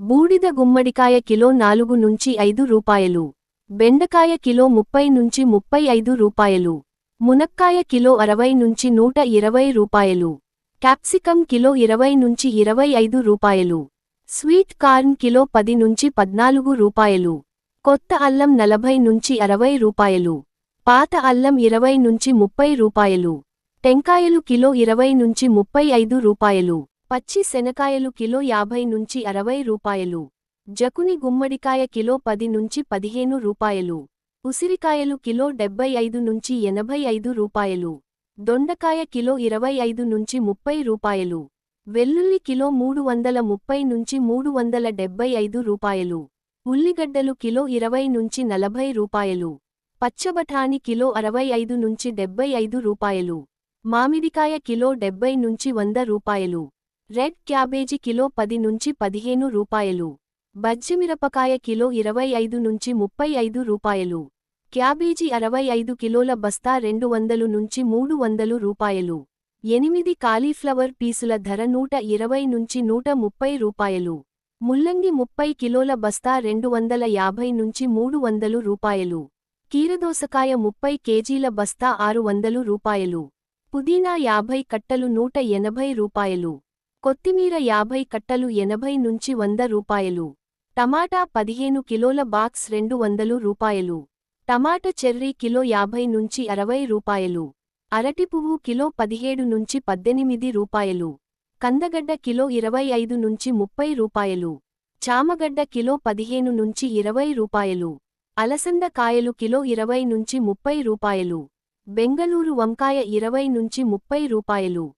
బూడిద గుమ్మడికాయ కిలో నాలుగు నుంచి ఐదు రూపాయలు. బెండకాయ కిలో ముప్పై నుంచి ముప్పై ఐదు రూపాయలు. మునక్కాయ కిలో అరవై నుంచి నూట ఇరవై రూపాయలు. క్యాప్సికం కిలో ఇరవై నుంచి ఇరవై ఐదు రూపాయలు. స్వీట్ కార్న్ కిలో పది నుంచి పద్నాలుగు రూపాయలు. కొత్త అల్లం నలభై నుంచి అరవై రూపాయలు. పాత అల్లం ఇరవై నుంచి ముప్పై రూపాయలు. టెంకాయలు కిలో ఇరవై నుంచి ముప్పై ఐదు రూపాయలు. పచ్చి శనకాయలు కిలో యాభై నుంచి అరవై రూపాయలు. జకుని గుమ్మడికాయ కిలో పది నుంచి పదిహేను రూపాయలు. ఉసిరికాయలు కిలో డెబ్బై ఐదు నుంచి ఎనభై ఐదు రూపాయలు. దొండకాయ కిలో ఇరవై ఐదు నుంచి ముప్పై రూపాయలు. వెల్లుల్లి కిలో మూడు వందల ముప్పై నుంచి మూడు వందల డెబ్బై ఐదు రూపాయలు. ఉల్లిగడ్డలు కిలో ఇరవై నుంచి నలభై రూపాయలు. పచ్చబఠాని కిలో అరవై ఐదు నుంచి డెబ్బై ఐదు రూపాయలు. మామిడికాయ కిలో డెబ్బై నుంచి వంద రూపాయలు. రెడ్ క్యాబేజీ కిలో పది నుంచి పదిహేను రూపాయలు. బజ్జిమిరపకాయ కిలో ఇరవై ఐదు నుంచి ముప్పై ఐదు రూపాయలు. క్యాబేజీ అరవై ఐదు కిలోల బస్తా రెండు వందలు నుంచి మూడు వందలు రూపాయలు. ఎనిమిది కాలీఫ్లవర్ పీసుల ధర నూట ఇరవై నుంచి నూట ముప్పై రూపాయలు. ముల్లంగి ముప్పై కిలోల బస్తా రెండు వందల యాభై నుంచి మూడు వందలు రూపాయలు. కీరదోసకాయ ముప్పై కేజీల బస్తా ఆరు వందలు రూపాయలు. పుదీనా యాభై కట్టలు నూట ఎనభై రూపాయలు. కొత్తిమీర యాభై కట్టలు ఎనభై నుంచి వంద రూపాయలు. టమాటా పదిహేను కిలోల బాక్స్ రెండు వందలు రూపాయలు. టమాట చెర్రీ కిలో యాభై నుంచి అరవై రూపాయలు. అరటి పువ్వు కిలో పదిహేడు నుంచి పద్దెనిమిది రూపాయలు. కందగడ్డ కిలో ఇరవై ఐదు నుంచి ముప్పై రూపాయలు. చామగడ్డ కిలో పదిహేను నుంచి ఇరవై రూపాయలు. అలసంద కాయలు కిలో ఇరవై నుంచి ముప్పై రూపాయలు. బెంగళూరు వంకాయ ఇరవై నుంచి ముప్పై రూపాయలు.